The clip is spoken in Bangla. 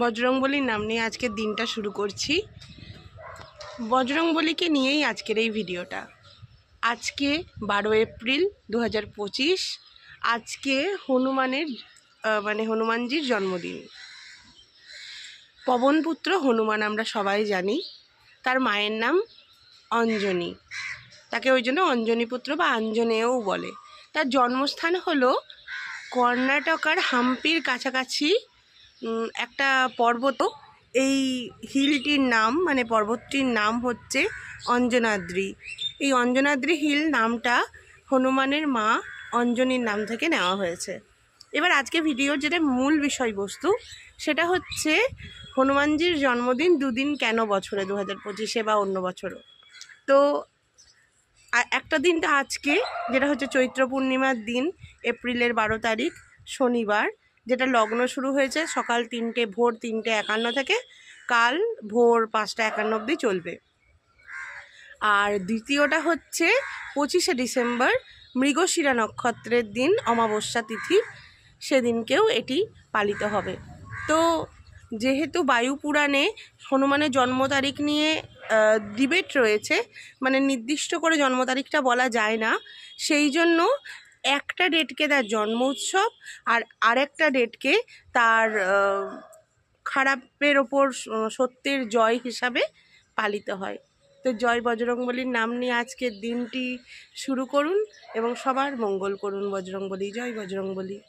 বজরংবলীর নাম নিয়ে আজকের দিনটা শুরু করছি। বজরংবলীকে নিয়েই আজকের এই ভিডিওটা। আজকে বারো এপ্রিল দু আজকে হনুমানের মানে হনুমানজির জন্মদিন। পবনপুত্র হনুমান আমরা সবাই জানি, তার মায়ের নাম অঞ্জনী। তাকে ওই জন্য অঞ্জনীপুত্র বা আঞ্জনেয়ও বলে। তার জন্মস্থান হলো কর্ণাটকার হাম্পির কাছাকাছি একটা পর্বত। এই হিলটির নাম মানে পর্বতটির নাম হচ্ছে অঞ্জনাদ্রি। এই অঞ্জনাদ্রি হিল নামটা হনুমানের মা অঞ্জনীর নাম থেকে নেওয়া হয়েছে। এবার আজকে ভিডিওর যেটা মূল বিষয়বস্তু, সেটা হচ্ছে হনুমানজির জন্মদিন দুদিন কেন বছরে? দু হাজার পঁচিশে বা অন্য বছরও। তো একটা দিনটা আজকে, যেটা হচ্ছে চৈত্র পূর্ণিমার দিন, এপ্রিলের বারো তারিখ, শনিবার। যেটা লগ্ন শুরু হয়েছে সকাল তিনটে, ভোর তিনটে একান্ন থেকে, কাল ভোর পাঁচটা একান্ন অবধি চলবে। আর দ্বিতীয়টা হচ্ছে পঁচিশে ডিসেম্বর, মৃগশিরা নক্ষত্রের দিন, অমাবস্যা তিথি, সেদিনকেও এটি পালিত হবে। তো যেহেতু বায়ু পুরাণে হনুমানের জন্ম তারিখ নিয়ে ডিবেট রয়েছে মানে নির্দিষ্ট করে জন্ম তারিখটা বলা যায় না, সেই জন্য একটা ডেটকে তার জন্ম উৎসব আর আরেকটা ডেটকে তার খারাপের ওপর সত্যের জয় হিসাবে পালিত হয়। তো জয় বজরংবলীর নাম নিয়ে আজকের দিনটি শুরু করুন এবং সবার মঙ্গল করুন বজরংবলী। জয় বজরংবলী।